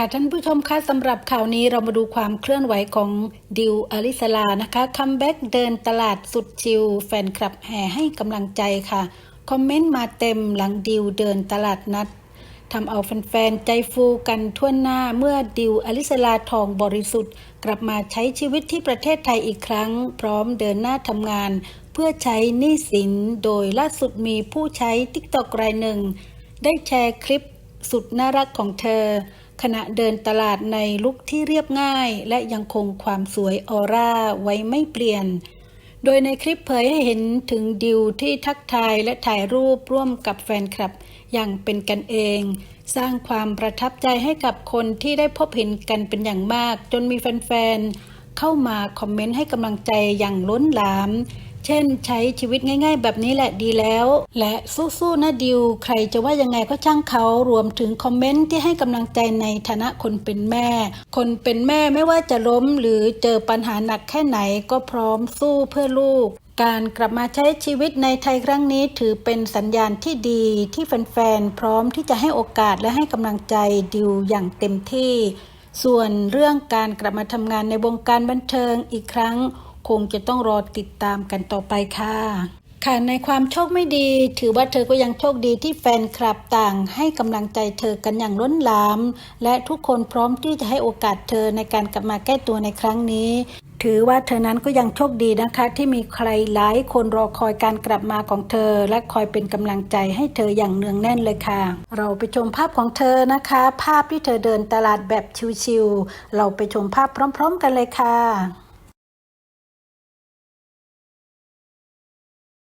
ค่ะท่านผู้ชมคะสำหรับข่าวนี้เรามาดูความเคลื่อนไหวของดิวอลิสลานะคะคัมแบ็กเดินตลาดสุดชิลแฟนคลับแห่ให้กำลังใจค่ะ คอมเมนต์มาเต็มหลังดิวเดินตลาดนัดทำเอาแฟนๆ ใจฟูกันทั่วหน้าเมื่อดิวอลิสลาทองบริสุทธิ์ กลับมาใช้ชีวิตที่ประเทศไทยอีกครั้ง พร้อมเดินหน้าทำงาน เพื่อใช้หนี้สินโดยล่าสุดมีผู้ใช้ทิกตอกรายหนึ่ง ได้แชร์คลิปสุดน่ารักของเธอ ขณะเดินตลาดในลุคที่เรียบง่าย และยังคงความสวยออร่าไว้ไม่เปลี่ยน โดยในคลิปเผยให้เห็นถึงดิวที่ทักทายและถ่ายรูปร่วมกับแฟนคลับ อย่างเป็นกันเอง สร้างความประทับใจให้กับคนที่ได้พบเห็นกันเป็นอย่างมาก จนมีแฟนๆ เข้ามาคอมเมนต์ให้กำลังใจอย่างล้นหลาม เช่น ใช้ชีวิตง่าย ๆ แบบนี้แหละดีแล้ว และสู้ๆนะดิว ใครจะว่ายังไงก็ช่างเขารวมถึงคอมเมนต์ที่ให้กำลังใจในฐานะคนเป็นแม่ คนเป็นแม่ไม่ว่าจะล้มหรือเจอปัญหาหนักแค่ไหนก็พร้อมสู้เพื่อลูกการกลับมาใช้ชีวิตในไทยครั้งนี้ถือเป็นสัญญาณที่ดีที่แฟนๆ พร้อมที่จะให้โอกาสและให้กำลังใจดิวอย่างเต็มที่ ส่วนเรื่องการกลับมาทำงานในวงการบันเทิงอีกครั้ง คงจะต้องรอติดตามกันต่อไปค่ะค่ะในความโชคไม่ดี ถือว่าเธอก็ยังโชคดีที่แฟนคลับต่าง ให้กำลังใจเธอกันอย่างล้นหลาม และทุกคนพร้อมที่จะให้โอกาสเธอในการกลับมาแก้ตัวในครั้งนี้ ถือว่าเธอนั้นก็ยังโชคดีนะคะ ที่มีใครหลายคนรอคอยการกลับมาของเธอ และคอยเป็นกำลังใจให้เธออย่างเนืองแน่นเลยค่ะ เราไปชมภาพของเธอนะคะ ภาพที่เธอเดินตลาดแบบชิวๆเราไปชมภาพพร้อม ๆ กันเลยค่ะ